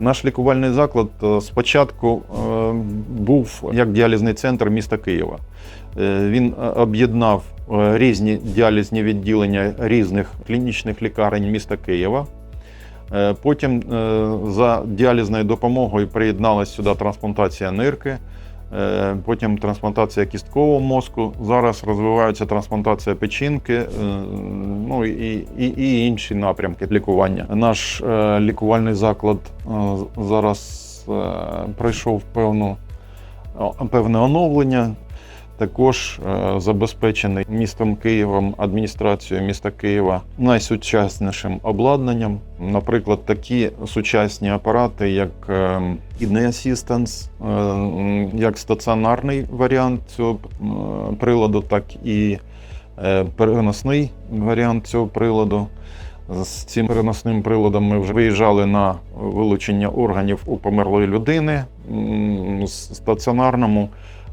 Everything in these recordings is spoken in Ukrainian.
Наш лікувальний заклад е, спочатку е, був як діалізний центр міста Києва. Е, Він об'єднав різні діалізні відділення різних клінічних лікарень міста Києва. Потім за діалізною допомогою приєдналася сюди трансплантація нирки, потім трансплантація кісткового мозку. Зараз розвивається трансплантація печінки, ну і, і, і інші напрямки лікування. Наш е, лікувальний заклад е, зараз е, пройшов певну, певне оновлення. Також е, забезпечений містом Києвом, адміністрацією міста Києва найсучаснішим обладнанням. Наприклад, такі сучасні апарати, як е, Assistance, е, як стаціонарний варіант цього е, приладу, так і переносний варіант цього приладу. З цим переносним приладом ми вже виїжджали на вилучення органів у померлої людини. З стаціонарному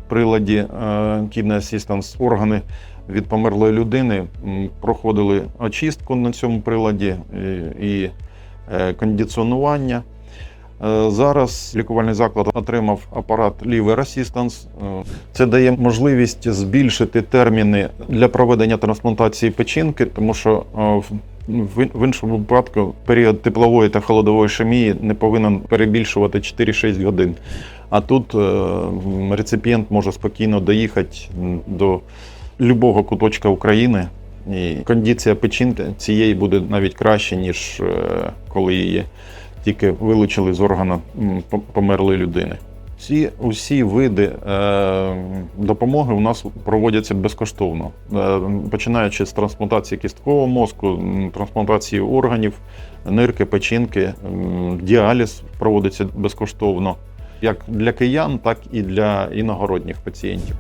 приладі е, Kidney Assistance органи від померлої людини проходили очистку на цьому приладі і, і е, кондиціонування. Е, Зараз лікувальний заклад отримав апарат Liver Assistance. Е, Це дає можливість збільшити терміни для проведення трансплантації печінки, тому що е, в- іншому випадку період теплової та холодової ішемії не повинен перебільшувати 4-6 годин. А тут реципієнт може спокійно доїхати до будь-якого куточка України. І кондиція печінки цієї буде навіть краще, ніж коли її тільки вилучили з органа м, померлої людини. Всі усі види е, допомоги у нас проводяться безкоштовно, е, починаючи з трансплантації кісткового мозку, трансплантації органів, нирки, печінки, м, діаліз проводиться безкоштовно як для киян, так і для іногородніх пацієнтів.